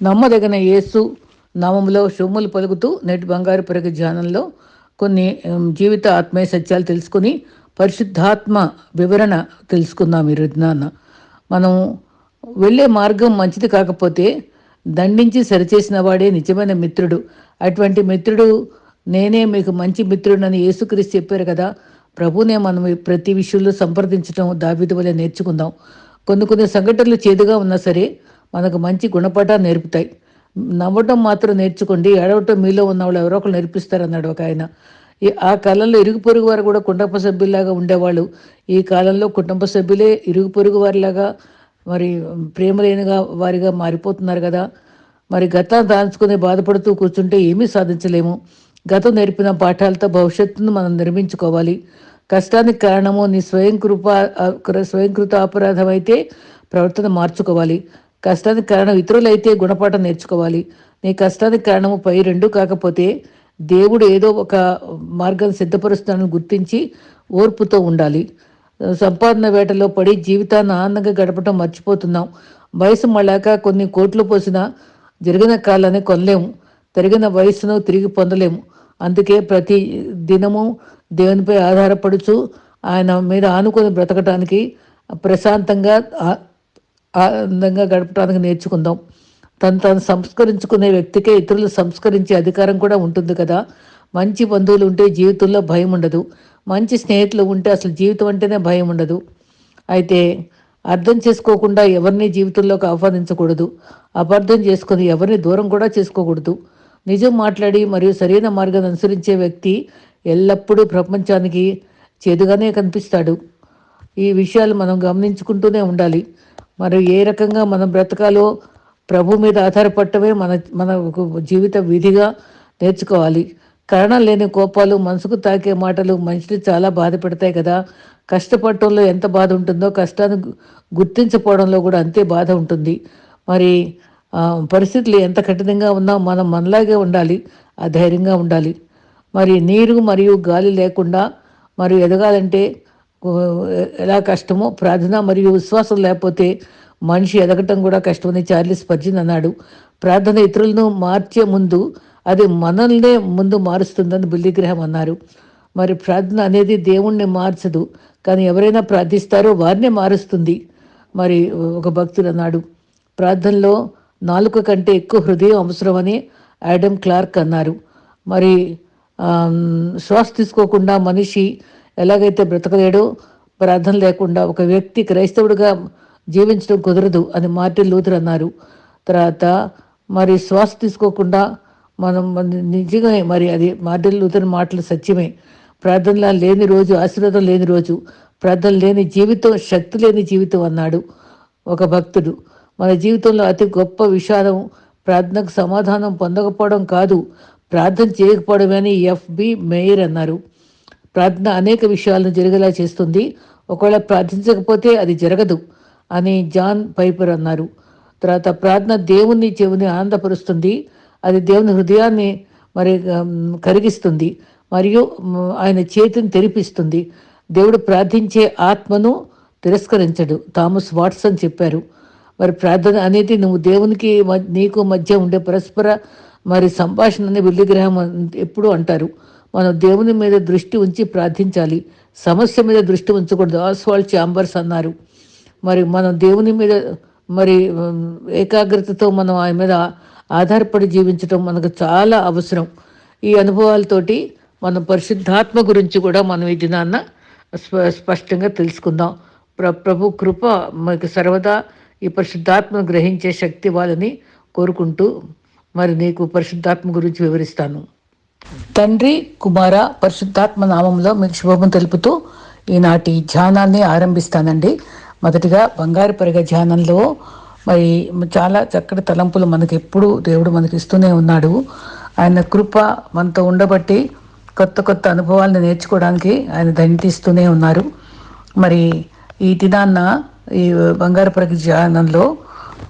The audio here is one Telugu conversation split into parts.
నమ్మదగిన యేసు నామంలో సొమ్ములు పలుకుతూ నేటి బంగారు పెరుగు ధ్యానంలో కొన్ని జీవిత ఆత్మీయ సత్యాలు తెలుసుకుని పరిశుద్ధాత్మ వివరణ తెలుసుకుందాం ఈ రుజ్ఞాన మనం వెళ్ళే మార్గం మంచిది కాకపోతే దండించి సరిచేసిన వాడే నిజమైన మిత్రుడు. అటువంటి మిత్రుడు నేనే మీకు మంచి మిత్రుడని యేసుక్రీస్తు చెప్పారు కదా. ప్రభునే మనం ప్రతి విషయంలో సంప్రదించడం దావిధి వలె నేర్చుకుందాం. కొన్ని కొన్ని సంఘటనలు చేదుగా ఉన్నా సరే మనకు మంచి గుణపాఠాలు నేర్పుతాయి. నవ్వటం మాత్రం నేర్చుకోండి. ఏడవటం మీలో ఉన్న వాళ్ళు ఎవరో ఒకరు నేర్పిస్తారన్నాడు ఒక ఆయన. ఈ- ఆ కాలంలో ఇరుగు పొరుగు వారు కూడా కుటుంబ సభ్యుల్లాగా ఉండేవాళ్ళు. ఈ కాలంలో కుటుంబ సభ్యులే ఇరుగు పొరుగు వారిలాగా మరి ప్రేమ లేనిగా వారిగా మారిపోతున్నారు కదా. మరి గతాన్ని దాల్చుకుని బాధపడుతూ కూర్చుంటే ఏమీ సాధించలేము. గతం నేర్పిన పాఠాలతో భవిష్యత్తును మనం నిర్మించుకోవాలి. కష్టానికి కారణము నీ స్వయం కృప స్వయంకృత అపరాధం అయితే ప్రవర్తన మార్చుకోవాలి. కష్టానికి కారణం ఇతరులైతే గుణపాఠం నేర్చుకోవాలి. నీ కష్టానికి కారణము పై రెండు కాకపోతే దేవుడు ఏదో ఒక మార్గం సిద్ధపరుస్తానని గుర్తించి ఓర్పుతో ఉండాలి. సంపాదన వేటలో పడి జీవితాన్ని ఆనందంగా గడపటం మర్చిపోతున్నాం. వయసు మళ్ళాక కొన్ని కోట్లు పోసినా జరిగిన కాలాన్ని కొనలేము. తరిగిన వయసును తిరిగి పొందలేము. అందుకే ప్రతి దినము దేవునిపై ఆధారపడుచు ఆయన మీద ఆనుకొని బ్రతకటానికి ప్రశాంతంగా ఆనందంగా గడపడానికి నేర్చుకుందాం. తను తాను సంస్కరించుకునే వ్యక్తికే ఇతరులు సంస్కరించే అధికారం కూడా ఉంటుంది కదా. మంచి బంధువులు ఉంటే జీవితంలో భయం ఉండదు. మంచి స్నేహితులు ఉంటే అసలు జీవితం అంటేనే భయం ఉండదు. అయితే అర్థం చేసుకోకుండా ఎవరిని జీవితంలోకి ఆహ్వానించకూడదు. అపార్థం చేసుకొని ఎవరిని దూరం కూడా చేసుకోకూడదు. నిజం మాట్లాడి మరియు సరైన మార్గాన్ని అనుసరించే వ్యక్తి ఎల్లప్పుడూ ప్రపంచానికి చేదుగానే కనిపిస్తాడు. ఈ విషయాలు మనం గమనించుకుంటూనే ఉండాలి. మరి ఏ రకంగా మనం బ్రతకాలో ప్రభు మీద ఆధారపడటమే మన మన జీవిత విధిగా నేర్చుకోవాలి. కారణం లేని కోపాలు మనసుకు తాకే మాటలు మనిషిని చాలా బాధ పెడతాయి కదా. కష్టపడటంలో ఎంత బాధ ఉంటుందో కష్టాన్ని గుర్తించపోవడంలో గుర్తించకపోవడంలో కూడా అంతే బాధ ఉంటుంది. మరి పరిస్థితులు ఎంత కఠినంగా ఉన్నా మనం మనలాగే ఉండాలి ఆ ధైర్యంగా ఉండాలి. మరి నీరు మరియు గాలి లేకుండా మరి ఎదగాలంటే ఎలా కష్టమో ప్రార్థన మరియు విశ్వాసం లేకపోతే మనిషి ఎదగటం కూడా కష్టమని చార్లిస్ పర్జిన్ అన్నాడు. ప్రార్థన ఇతరులను మార్చే ముందు అది మనల్నే ముందు మారుస్తుందని బిల్లి గ్రహం అన్నారు. మరి ప్రార్థన అనేది దేవుణ్ణి మార్చదు కానీ ఎవరైనా ప్రార్థిస్తారో వారినే మారుస్తుంది మరి ఒక భక్తుడు అన్నాడు. ప్రార్థనలో నాలుక కంటే ఎక్కువ హృదయం అవసరమని యాడమ్ క్లార్క్ అన్నారు. మరి శ్వాస తీసుకోకుండా మనిషి ఎలాగైతే బ్రతకలేడో ప్రార్థన లేకుండా ఒక వ్యక్తి క్రైస్తవుడిగా జీవించడం కుదరదు అని మార్టిన్ లూథర్ అన్నారు. తర్వాత మరి శ్వాస తీసుకోకుండా మనం నిజంగా మరి అది మార్టిన్ లూథర్ మాటలు సత్యమే. ప్రార్థనలా లేని రోజు ఆశీర్వాదం లేని రోజు ప్రార్థన లేని జీవితం శక్తి లేని జీవితం అన్నాడు ఒక భక్తుడు. మన జీవితంలో అతి గొప్ప విషాదం ప్రార్థనకు సమాధానం పొందకపోవడం కాదు ప్రార్థన చేయకపోవడమే అని ఎఫ్బి మేయర్ అన్నారు. ప్రార్థన అనేక విషయాలను జరిగేలా చేస్తుంది. ఒకవేళ ప్రార్థించకపోతే అది జరగదు అని జాన్ పైపర్ అన్నారు. తర్వాత ప్రార్థన దేవుని చెవుని ఆనందపరుస్తుంది. అది దేవుని హృదయాన్ని మరి కరిగిస్తుంది. మరియు ఆయన చేతిని తెరిపిస్తుంది. దేవుడు ప్రార్థించే ఆత్మను తిరస్కరించడు. థామస్ వాట్సన్ చెప్పారు. మరి ప్రార్థన అనేది నువ్వు దేవునికి మ- నీకు మధ్య ఉండే పరస్పర మరి సంభాషణ అని విగ్రహం ఎప్పుడు అంటారు? మనం దేవుని మీద దృష్టి ఉంచి ప్రార్థించాలి. సమస్య మీద దృష్టి ఉంచకూడదు. ఆస్వాల్ చాంబర్స్ అన్నారు. మరి మనం దేవుని మీద మరి ఏకాగ్రతతో మనం ఆయన మీద ఆధారపడి జీవించడం మనకు చాలా అవసరం. ఈ అనుభవాలతోటి మనం పరిశుద్ధాత్మ గురించి కూడా మనం ఈ దినాన్న స్ప స్పష్టంగా తెలుసుకుందాం. ప్ర ప్రభు కృప మనకు సర్వదా ఈ పరిశుద్ధాత్మను గ్రహించే శక్తి వాళ్ళని కోరుకుంటూ మరి నీకు పరిశుద్ధాత్మ గురించి వివరిస్తాను. తండ్రి కుమార పరిశుద్ధాత్మ నామంలో మీకు శుభం తెలుపుతూ ఈనాటి ధ్యానాన్ని ఆరంభిస్తానండి. మొదటిగా బంగారు పరిగ ధ్యానంలో మరి చాలా చక్కటి తలంపులు మనకి ఎప్పుడు దేవుడు మనకి ఇస్తూనే ఉన్నాడు. ఆయన కృప మనతో ఉండబట్టి కొత్త కొత్త అనుభవాలను నేర్చుకోవడానికి ఆయన దండిస్తూనే ఉన్నారు. మరి ఈ దినాన్న ఈ బంగారు పరిగ ధ్యానంలో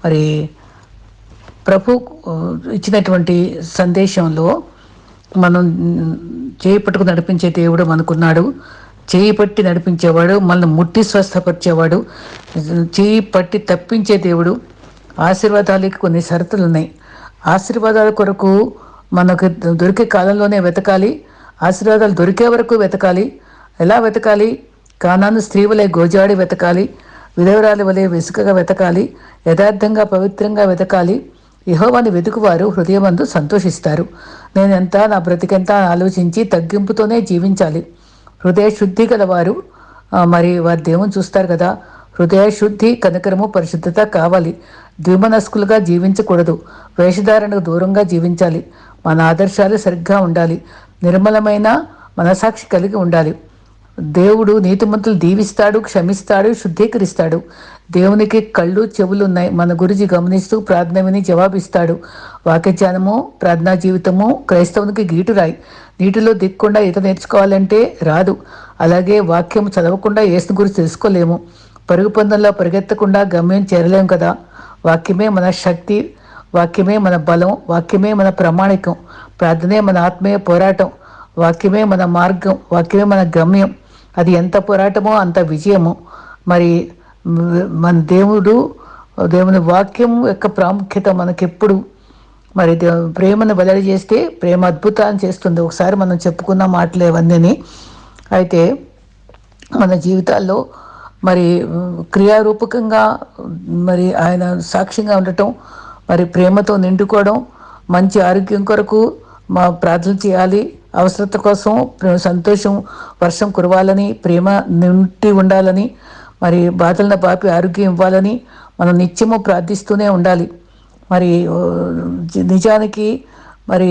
మరి ప్రభు ఇచ్చినటువంటి సందేశంలో మనం చేయి పట్టుకు నడిపించే దేవుడు మనకున్నాడు. చేయి పట్టి నడిపించేవాడు మనల్ని ముట్టి స్వస్థపరిచేవాడు చేయి పట్టి తప్పించే దేవుడు. ఆశీర్వాదాలకి కొన్ని షరతులు ఉన్నాయి. ఆశీర్వాదాల కొరకు మనకు దొరికే కాలంలోనే వెతకాలి. ఆశీర్వాదాలు దొరికే వరకు వెతకాలి. ఎలా వెతకాలి? కానాను స్త్రీ వలె గోజాడి వెతకాలి. విధవరాలి వలె వెసుకగా వెతకాలి. యథార్థంగా పవిత్రంగా వెతకాలి. యహోవాని వెతుకువారు హృదయమందు సంతోషిస్తారు. నేనెంత నా బ్రతికెంత ఆలోచించి తగ్గింపుతోనే జీవించాలి. హృదయ శుద్ధి గలవారు మరి వారి దేవుని చూస్తారు కదా. హృదయ శుద్ధి కనకరము పరిశుద్ధత కావాలి. ద్విమనస్కులుగా జీవించకూడదు. వేషధారణకు దూరంగా జీవించాలి. మన ఆదర్శాలు సరిగ్గా ఉండాలి. నిర్మలమైన మనసాక్షి కలిగి ఉండాలి. దేవుడు నీతిమంతులు దీవిస్తాడు క్షమిస్తాడు శుద్ధీకరిస్తాడు. దేవునికి కళ్ళు చెవులు ఉన్నాయి మన గురించి గమనిస్తూ ప్రార్థన విని జవాబిస్తాడు. వాక్యజ్ఞానము ప్రార్థనా జీవితము క్రైస్తవునికి గీటురాయి. నీటిలో దిక్కుండా ఈత నేర్చుకోవాలంటే రాదు. అలాగే వాక్యం చదవకుండా ఏసుని గురించి తెలుసుకోలేము. పరుగు పందంలో పరిగెత్తకుండా గమ్యం చేరలేము కదా. వాక్యమే మన శక్తి వాక్యమే మన బలం వాక్యమే మన ప్రామాణికం. ప్రార్థనే మన ఆత్మీయ పోరాటం వాక్యమే మన మార్గం వాక్యమే మన గమ్యం. అది ఎంత పోరాటమో అంత విజయము. మరి మన దేవుడు దేవుని వాక్యం యొక్క ప్రాముఖ్యత మనకెప్పుడు మరి ప్రేమను వెల్లడి చేస్తే ప్రేమ అద్భుతాన్ని చేస్తుంది. ఒకసారి మనం చెప్పుకున్న మాటలు ఇవన్నీ అయితే మన జీవితాల్లో మరి క్రియారూపకంగా మరి ఆయన సాక్ష్యంగా ఉండటం మరి ప్రేమతో నిండుకోవడం మంచి ఆరోగ్యం కొరకు మా ప్రార్థన చేయాలి. అవసరత కోసం సంతోషం వర్షం కురవాలని ప్రేమ నింటి ఉండాలని మరి బాధలను పాపి ఆరోగ్యం ఇవ్వాలని మనం నిత్యము ప్రార్థిస్తూనే ఉండాలి. మరి నిజానికి మరి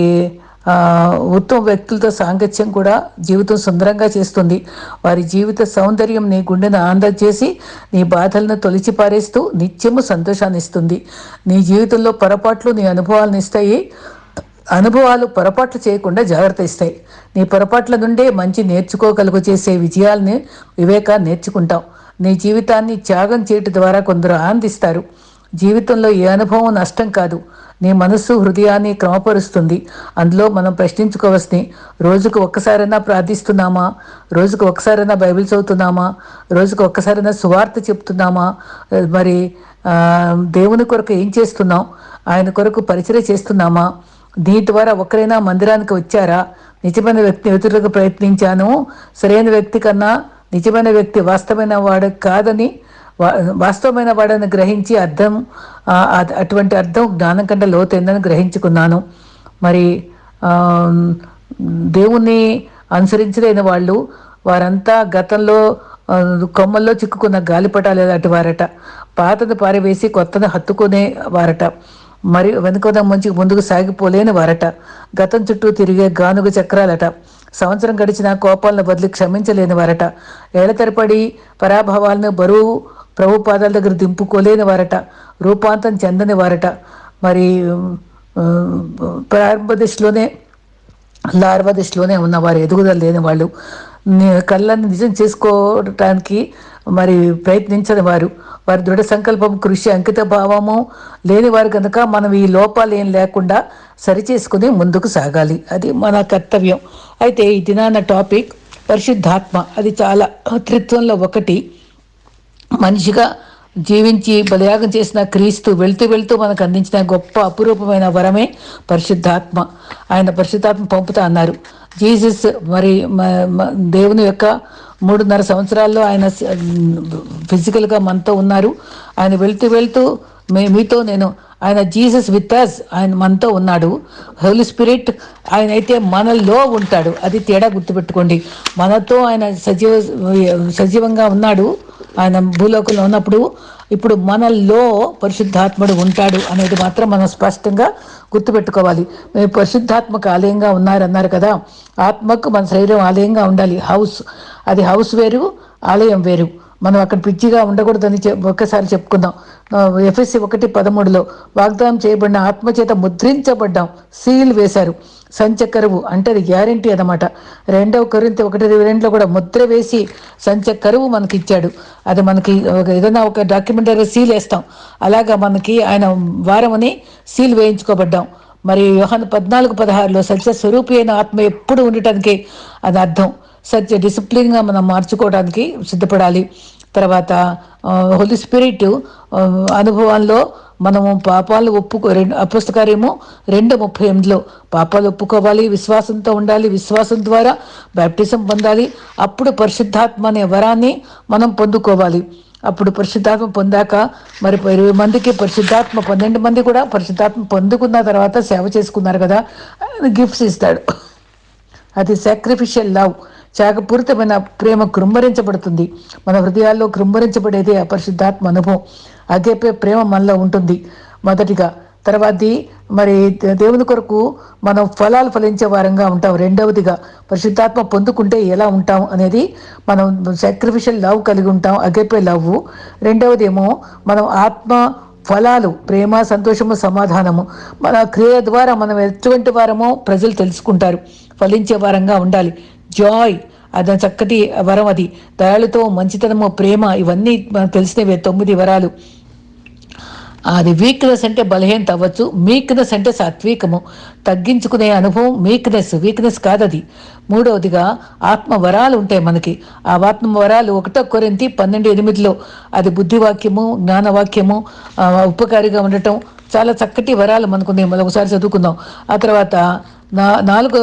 ఉత్తమ వ్యక్తులతో సాంగత్యం కూడా జీవితం సుందరంగా చేస్తుంది. వారి జీవిత సౌందర్యం నీ గుండెను ఆనందం నీ బాధలను తొలిచి పారేస్తూ నిత్యము సంతోషాన్ని ఇస్తుంది. నీ జీవితంలో పొరపాట్లు నీ అనుభవాలను ఇస్తాయి. అనుభవాలు పొరపాట్లు చేయకుండా జాగ్రత్త ఇస్తాయి. నీ పొరపాట్ల నుండే మంచి నేర్చుకోగలుగు చేసే విజయాల్ని వివేకా నేర్చుకుంటాం నీ జీవితాన్ని త్యాగం చేయటం ద్వారా కొందరు ఆనందిస్తారు. జీవితంలో ఏ అనుభవం నష్టం కాదు. నీ మనస్సు హృదయాన్ని క్రమపరుస్తుంది. అందులో మనం ప్రశ్నించుకోవచ్చుని రోజుకు ఒక్కసారైనా ప్రార్థిస్తున్నామా? రోజుకు ఒక్కసారైనా బైబిల్ చదువుతున్నామా? రోజుకు ఒక్కసారైనా సువార్త చెప్తున్నామా? మరి దేవుని కొరకు ఏం చేస్తున్నాం ఆయన కొరకు పరిచయం చేస్తున్నామా? దీని ద్వారా ఒకరైనా మందిరానికి వచ్చారా? నిజమైన వ్యక్తి ఎదురుగా ప్రయత్నించాను. సరైన వ్యక్తి కన్నా నిజమైన వ్యక్తి వాస్తవమైన వాడు కాదని వాస్తవమైన వాడని గ్రహించి అర్థం అటువంటి అర్థం జ్ఞానం కంటే లోతైందని గ్రహించుకున్నాను. మరి దేవుణ్ణి అనుసరించలేని వాళ్ళు వారంతా గతంలో కొమ్మల్లో చిక్కుకున్న గాలిపటాలు అటు వారట. పాతది పారవేసి కొత్తది హత్తుకునే వారట. మరి వెనుకొన మంచి ముందుకు సాగిపోలేని వారట. గతం చుట్టూ తిరిగే గానుగ చక్రాలట. సంవత్సరం గడిచిన కోపాలను బదిలి క్షమించలేని వారట. ఏళ్ళ తరపడి పరాభవాలను బరువు ప్రభు పాదాల దగ్గర దింపుకోలేని వారట. రూపాంతం చెందని వారట. మరి ప్రారంభ దశలోనే లార్వ దశలోనే ఉన్నవారు ఎదుగుదల లేని వాళ్ళు. కళ్ళని నిజం చేసుకోవటానికి మరి ప్రయత్నించని వారు. వారి దృఢ సంకల్పం కృషి అంకిత భావము లేని వారు కనుక మనం ఈ లోపాలు ఏం లేకుండా సరిచేసుకుని ముందుకు సాగాలి. అది మన కర్తవ్యం. అయితే ఈ దినాన టాపిక్ పరిశుద్ధాత్మ. అది చాలా త్రిత్వంలో ఒకటి. మనిషిగా జీవించి బలయాగం చేసిన క్రీస్తు వెళ్తూ వెళ్తూ మనకు అందించిన గొప్ప అపురూపమైన వరమే పరిశుద్ధాత్మ. ఆయన పరిశుద్ధాత్మ పంపుతా అన్నారు. జీసస్ మరి దేవుని యొక్క మూడున్నర సంవత్సరాల్లో ఆయన ఫిజికల్గా మనతో ఉన్నారు. ఆయన వెళ్తూ వెళ్తూ మే మీతో నేను ఆయన జీసస్ విత్ అస్ ఆయన మనతో ఉన్నాడు. హోలీ స్పిరిట్ ఆయన అయితే మనలో ఉంటాడు. అది తేడా గుర్తుపెట్టుకోండి. మనతో ఆయన సజీవ సజీవంగా ఉన్నాడు. ఆయన భూలోకంలో ఉన్నప్పుడు ఇప్పుడు మనల్లో పరిశుద్ధాత్ముడు ఉంటాడు అనేది మాత్రం మనం స్పష్టంగా గుర్తుపెట్టుకోవాలి. మేము పరిశుద్ధాత్మక ఆలయంగా ఉన్నారన్నారు కదా. ఆత్మకు మన శరీరం ఆలయంగా ఉండాలి. హౌస్ అది హౌస్ వేరు ఆలయం వేరు. మనం అక్కడ పిచ్చిగా ఉండకూడదని ఒక్కసారి చెప్పుకుందాం. ఎఫ్ఎస్సి ఒకటి పదమూడులో వాగ్దానం చేయబడిన ఆత్మచేత ముద్రించబడ్డాం. సీల్ వేశారు. సంచకరువు అంటే అది గ్యారంటీ అనమాట రెండవ కరుంతి ఒకటి రెండులో కూడా ముద్ర వేసి సంచకరువు మనకి ఇచ్చాడు అది మనకి ఏదైనా ఒక డాక్యుమెంటరీ సీల్ వేస్తాం. అలాగా మనకి ఆయన వారమని సీల్ వేయించుకోబడ్డాం. మరి యోహాన్ పద్నాలుగు పదహారులో సత్య స్వరూపి అయిన ఆత్మ ఎప్పుడు ఉండటానికి అది అర్థం. సత్య డిసిప్లిన్గా మనం మార్చుకోవడానికి సిద్ధపడాలి. తర్వాత హోలీ స్పిరిట్ అనుభవంలో మనము పాపాలు ఒప్పుకో రెండు అపుస్తకార్యము రెండు ముప్పై ఎనిమిదిలో పాపాలు ఒప్పుకోవాలి విశ్వాసంతో ఉండాలి విశ్వాసం ద్వారా బ్యాప్టిజం పొందాలి అప్పుడు పరిశుద్ధాత్మ అనే వరాన్ని మనం పొందుకోవాలి. అప్పుడు పరిశుద్ధాత్మ పొందాక మరి ఇరవై మందికి పరిశుద్ధాత్మ పన్నెండు మంది కూడా పరిశుద్ధాత్మ పొందుకున్న తర్వాత సేవ చేసుకున్నారు కదా గిఫ్ట్స్ ఇస్తాడు. అది సాక్రిఫిషియల్ లవ్ చాకపూరితమైన ప్రేమ కృంభరించబడుతుంది. మన హృదయాల్లో కృంభరించబడేది అపరిశుద్ధాత్మ అనుభవం. అగేపే ప్రేమ మనలో ఉంటుంది. మొదటిగా తర్వాతది మరి దేవుని కొరకు మనం ఫలాలు ఫలించే వారంగా ఉంటాం. రెండవదిగా పరిశుద్ధాత్మ పొందుకుంటే ఎలా ఉంటాం అనేది మనం సాక్రిఫిషియల్ లవ్ కలిగి ఉంటాం. అగేపే లవ్ రెండవది ఏమో మనం ఆత్మ ఫలాలు ప్రేమ సంతోషము సమాధానము మన క్రియ ద్వారా మనం ఎటువంటి వారమో ప్రజలు తెలుసుకుంటారు. ఫలించే వారంగా ఉండాలి. జాయ్ అది చక్కటి వరం అది. దయాళుతో మంచితనము ప్రేమ ఇవన్నీ మనకు తెలిసినవే తొమ్మిది వరాలు. అది వీక్నెస్ అంటే బలహీనత అవ్వచ్చు. మీక్నెస్ అంటే సాత్వికము. తగ్గించుకునే అనుభవం వీక్నెస్ వీక్నెస్ కాదది. మూడవదిగా ఆత్మ వరాలు ఉంటాయి మనకి. ఆ ఆత్మ వరాలు ఒకటో కొరింతి పన్నెండు ఎనిమిదిలో అది బుద్ధివాక్యము జ్ఞానవాక్యము ఉపకారిగా ఉండటం చాలా చక్కటి వరాలు మనకు మనం ఒకసారి చదువుకుందాం. ఆ తర్వాత నాలుగు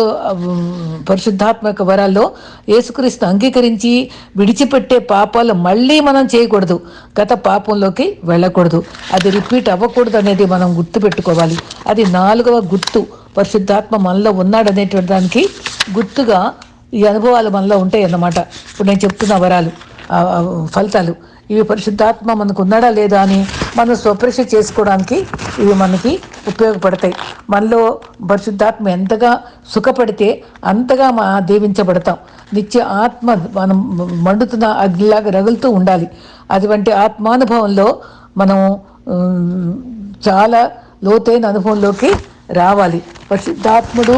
పరిశుద్ధాత్మక వరాల్లో యేసుక్రీస్తు అంగీకరించి విడిచిపెట్టే పాపాలు మళ్ళీ మనం చేయకూడదు. గత పాపంలోకి వెళ్ళకూడదు. అది రిపీట్ అవ్వకూడదు అనేది మనం గుర్తు పెట్టుకోవాలి అది నాలుగవ గుర్తు. పరిశుద్ధాత్మ మనలో ఉన్నాడనేటువంటి దానికి గుర్తుగా ఈ అనుభవాలు మనలో ఉంటాయి అన్నమాట ఇప్పుడు నేను చెప్తున్న వరాలు ఫలితాలు. ఇవి పరిశుద్ధాత్మ మనకు ఉన్నాడా లేదా అని మనం స్వపరీక్ష చేసుకోవడానికి ఇవి మనకి ఉపయోగపడతాయి. మనలో పరిశుద్ధాత్మ ఎంతగా సుఖపడితే అంతగా మా దీవించబడతాం. నిత్య ఆత్మ మనం మండుతున్న అగ్నిలాగా రగులుతూ ఉండాలి. అటువంటి ఆత్మానుభవంలో మనం చాలా లోతైన అనుభవంలోకి రావాలి. పరిశుద్ధాత్ముడు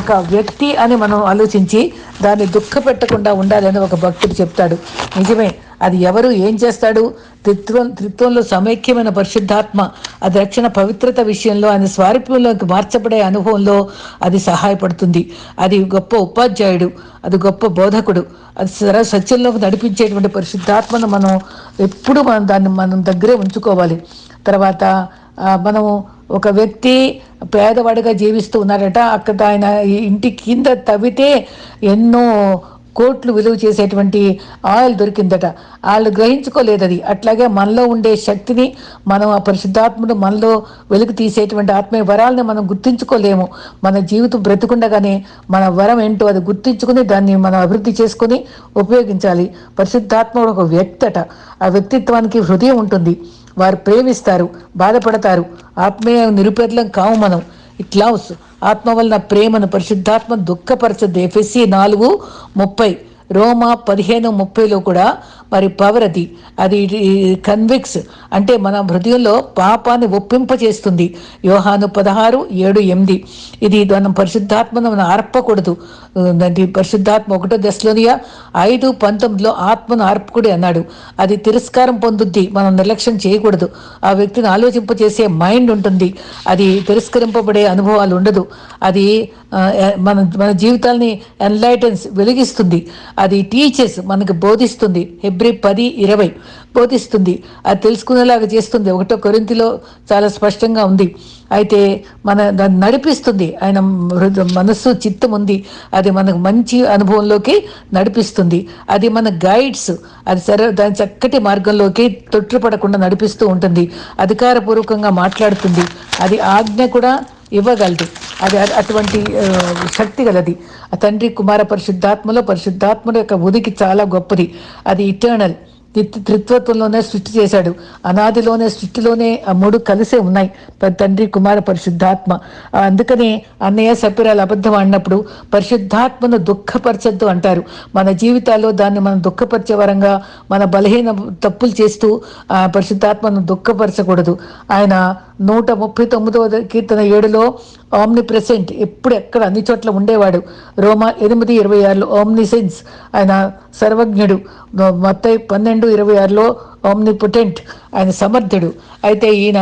ఒక వ్యక్తి అని మనం ఆలోచించి దాన్ని దుఃఖ పెట్టకుండా ఉండాలని ఒక భక్తుడు చెప్తాడు. నిజమే అది ఎవరు ఏం చేస్తాడు? త్రిత్వం త్రిత్వంలో సమైక్యమైన పరిశుద్ధాత్మ అది రక్షణ పవిత్రత విషయంలో ఆయన స్వారూప్యంలోకి మార్చబడే అనుభవంలో అది సహాయపడుతుంది. అది గొప్ప ఉపాధ్యాయుడు అది గొప్ప బోధకుడు అది సర సత్యంలోకి నడిపించేటువంటి పరిశుద్ధాత్మను మనం ఎప్పుడు మనం దాన్ని మనం దగ్గరే ఉంచుకోవాలి. తర్వాత మనము ఒక వ్యక్తి పేదవాడిగా జీవిస్తూ ఉన్నాడట అక్కడ ఆయన ఇంటి కింద తవ్వితే ఎన్నో కోట్లు విలువ చేసేటువంటి ఆయిల్ దొరికిందట. వాళ్ళు గ్రహించుకోలేదు అది అట్లాగే మనలో ఉండే శక్తిని మనం ఆ పరిశుద్ధాత్ముడు మనలో వెలుగు తీసేటువంటి ఆత్మీయ వరాలని మనం గుర్తించుకోలేము. మన జీవితం బ్రతుకుండగానే మన వరం ఏంటో అది గుర్తించుకుని దాన్ని మనం అభివృద్ధి చేసుకుని ఉపయోగించాలి. పరిశుద్ధాత్ముడు ఒక వ్యక్తి అట ఆ వ్యక్తిత్వానికి హృదయం ఉంటుంది. వారు ప్రేమిస్తారు బాధపడతారు. ఆత్మీయ నిరుపేదలం కావు మనం. ఇట్ లవ్స్ ఆత్మ వలన ప్రేమను పరిశుద్ధాత్మ దుఃఖపరచదు. ఎఫ్ఎస్సి నాలుగు ముప్పై. రోమా పదిహేను ముప్పైలో కూడా మరి పవర్ అది అది కన్విక్స్ అంటే మన హృదయంలో పాపాన్ని ఒప్పింపచేస్తుంది. యోహాను పదహారు ఏడు ఎనిమిది. ఇది మనం పరిశుద్ధాత్మను మనం ఆర్పకూడదు. పరిశుద్ధాత్మ ఒకటో దశలోనియా ఐదు పంతొమ్మిదిలో ఆత్మను ఆర్పకుడి అన్నాడు. అది తిరస్కారం పొందుద్ది. మనం నిర్లక్ష్యం చేయకూడదు. ఆ వ్యక్తిని ఆలోచింపచేసే మైండ్ ఉంటుంది. అది తిరస్కరింపబడే అనుభవాలు ఉండదు. అది మన మన జీవితాల్ని ఎన్లైటెన్స్ వెలిగిస్తుంది. అది టీచర్స్ మనకు బోధిస్తుంది. ఫిబ్రి పది ఇరవై బోధిస్తుంది. అది తెలుసుకునేలాగా చేస్తుంది. ఒకటో కొరింతిలో చాలా స్పష్టంగా ఉంది. అయితే మన దాన్ని నడిపిస్తుంది. ఆయన మనస్సు చిత్తం ఉంది. అది మనకు మంచి అనుభవంలోకి నడిపిస్తుంది. అది మన గైడ్స్. అది సరే దాని చక్కటి మార్గంలోకి తొట్టుపడకుండా నడిపిస్తూ ఉంటుంది. అధికారపూర్వకంగా మాట్లాడుతుంది. అది ఆజ్ఞ కూడా ఇవ్వగలదు. అది అటువంటి శక్తి గలది. ఆ తండ్రి కుమార పరిశుద్ధాత్మలో పరిశుద్ధాత్మల యొక్క ఉనికి చాలా గొప్పది. అది ఇటర్నల్ త్రిత్వత్వంలోనే సృష్టి చేశాడు. అనాదిలోనే సృష్టిలోనే ఆ మూడు కలిసే ఉన్నాయి. తండ్రి కుమార పరిశుద్ధాత్మ. అందుకనే అన్నయ్య సపిరాలు అబద్ధం ఆడినప్పుడు పరిశుద్ధాత్మను దుఃఖపరచద్దు అంటారు. మన జీవితాల్లో దాన్ని మనం దుఃఖపరిచే వరంగా మన బలహీన తప్పులు చేస్తూ ఆ పరిశుద్ధాత్మను దుఃఖపరచకూడదు. ఆయన నూట ముప్పై తొమ్మిదవ కీర్తన ఏడులో ఆమ్ని ప్రెసెంట్ ఎప్పుడు ఎక్కడ అన్ని చోట్ల ఉండేవాడు. రోమా ఎనిమిది ఇరవై ఆరులో ఆమ్ని సెన్స్ ఆయన సర్వజ్ఞుడు. మొత్తం పన్నెండు ఇరవై ఆరులో ఓమ్ని పుటెంట్ ఆయన సమర్థుడు. అయితే ఈయన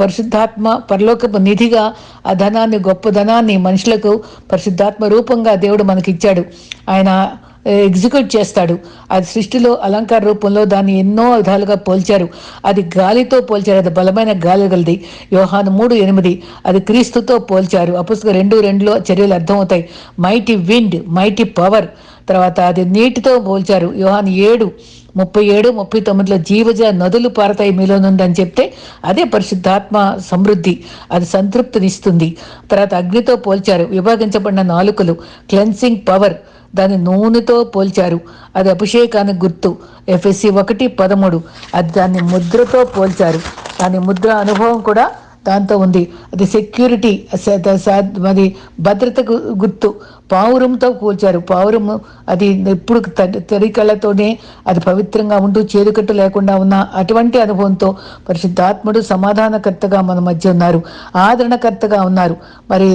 పరిశుద్ధాత్మ పరలోకపు నిధిగా ఆ ధనాన్ని గొప్ప ధనాన్ని మనుషులకు పరిశుద్ధాత్మ రూపంగా దేవుడు మనకిచ్చాడు. ఆయన ఎగ్జిక్యూట్ చేస్తాడు. అది సృష్టిలో అలంకార రూపంలో దాన్ని ఎన్నో విధాలుగా పోల్చారు. అది గాలితో పోల్చారు. అది బలమైన గాలి గలది. యోహాను మూడు ఎనిమిది. అది క్రీస్తుతో పోల్చారు. అపుస్తక రెండు రెండులో చర్యలు అర్థమవుతాయి. మైటీ విండ్ మైటీ పవర్ తర్వాత అది నీటితో పోల్చారు. యోహాన్ ఏడు ముప్పై ఏడు ముప్పై తొమ్మిదిలో జీవజ నదులు పారతాయి మీలో నుండి అని చెప్తే అదే పరిశుద్ధాత్మ సమృద్ధి. అది సంతృప్తినిస్తుంది. తర్వాత అగ్నితో పోల్చారు. విభాగించబడిన నాలుకలు. క్లెన్సింగ్ పవర్ దాని నూనెతో పోల్చారు. అది అభిషేకానికి గుర్తు. ఎఫ్ఎస్సి ఒకటి పదమూడు. అది దాన్ని ముద్రతో పోల్చారు. దాని ముద్ర అనుభవం కూడా దాంతో ఉంది. అది సెక్యూరిటీ అది భద్రతకు గుర్తు. పావురంతో కూల్చారు. పావురము అది ఎప్పుడు తడి కళ్ళతోనే అది పవిత్రంగా ఉంటూ చేదుకట్టు లేకుండా ఉన్న అటువంటి అనుభవంతో పరిశుద్ధాత్ముడు సమాధానకర్తగా మన మధ్య ఉన్నారు. ఆదరణకర్తగా ఉన్నారు. మరి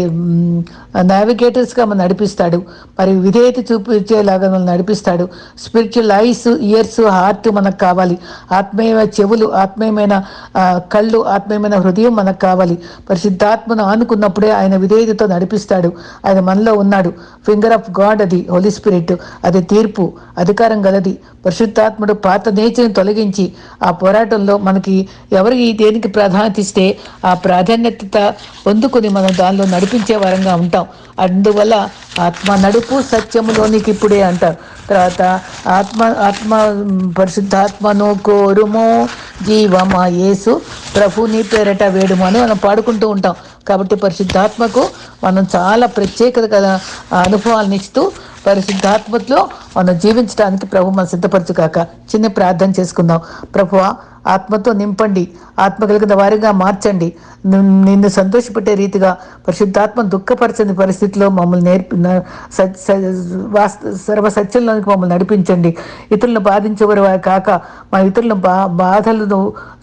నావిగేటర్స్గా మనం నడిపిస్తాడు. మరి విధేయత చూపించేలాగా మనం నడిపిస్తాడు. స్పిరిచువల్ ఐస్ ఇయర్స్ హార్ట్ మనకు కావాలి. ఆత్మీయమైన చెవులు ఆత్మీయమైన కళ్ళు ఆత్మీయమైన హృదయం మనకు కావాలి. పరిశుద్ధాత్మను ఆనుకున్నప్పుడే ఆయన విధేయతతో నడిపిస్తాడు. ఆయన మనలో ఉన్నాడు. ఫింగర్ ఆఫ్ గాడ్ అది హోలీ స్పిరిట్ అది తీర్పు అధికారం గలది. పరిశుద్ధాత్ముడు పాత నేచర్ని తొలగించి ఆ పోరాటంలో మనకి ఎవరికి దేనికి ప్రాధాన్యత ఇస్తే ఆ ప్రాధాన్యత పొందుకుని మనం దానిలో నడిపించే వారంగా ఉంటాం. అందువల్ల ఆత్మ నడుపు సత్యములోనికి ఇప్పుడే అంటారు. తర్వాత ఆత్మ ఆత్మ పరిశుద్ధాత్మను కోరుము. జీవమా యేసు ప్రభుని పేరట వేడుము అని మనం పాడుకుంటూ ఉంటాం. కాబట్టి పరిశుద్ధాత్మకు మనం చాలా ప్రత్యేకత గల అనుభవాలను ఇస్తూ పరిశుద్ధాత్మలో మనం జీవించడానికి ప్రభు మనం సిద్ధపరచుగాక చిన్న ప్రార్థన చేసుకుందాం. ప్రభువ ఆత్మతో నింపండి. ఆత్మ కలిగిన వారిగా మార్చండి. నిన్ను సంతోషపెట్టే రీతిగా పరిశుద్ధాత్మ దుఃఖపరచని పరిస్థితిలో మమ్మల్ని నేర్పి సర్వ సత్యంలోనికి మమ్మల్ని నడిపించండి. ఇతరులను బాధించేవారు కాక మా ఇతరులను బా బాధలను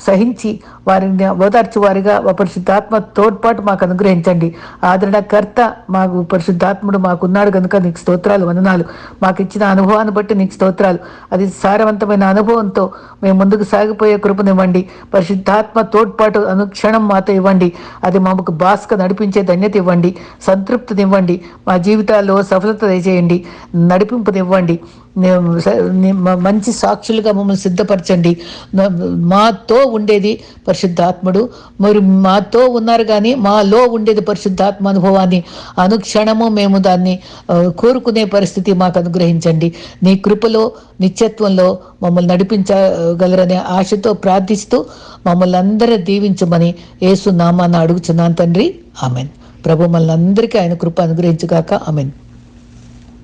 సహించి వారిని ఓదార్చేవారిగా పరిశుద్ధాత్మ తోడ్పాటు మాకు అనుగ్రహించండి. ఆదరణకర్త మాకు పరిశుద్ధాత్ముడు మాకున్నాడు కనుక నీకు స్తోత్రాలు వందనాలు. మాకు ఇచ్చిన అనుభవాన్ని బట్టి నీకు స్తోత్రాలు. అది సారవంతమైన అనుభవంతో మేము ముందుకు సాగిపోయే నడుపునివ్వండి పరిశుద్ధాత్మ తోడ్పాటు అనుక్షణం మాతో ఇవ్వండి. అది మాకు బాస్క నడిపించే ధన్యత ఇవ్వండి. సంతృప్తినివ్వండి. మా జీవితాల్లో సఫలత దయచేయండి. నడిపింపునివ్వండి. మంచి సాక్షులుగా మమ్మల్ని సిద్ధపరచండి. మాతో ఉండేది పరిశుద్ధాత్ముడు. మరి మాతో ఉన్నారు కానీ మాలో ఉండేది పరిశుద్ధాత్మ అనుభవాన్ని. అనుక్షణము మేము దాన్ని కోరుకునే పరిస్థితి మాకు అనుగ్రహించండి. నీ కృపలో నిత్యత్వంలో మమ్మల్ని నడిపించగలరనే ఆశతో ప్రార్థిస్తూ మమ్మల్ని అందరూ దీవించమని ఏసు నామాన్ని అడుగుచున్నాను తండ్రి. ఆమెన్. ప్రభు మమ్మల్ని అందరికీ ఆయన కృప అనుగ్రహించుగాక. ఆమెన్.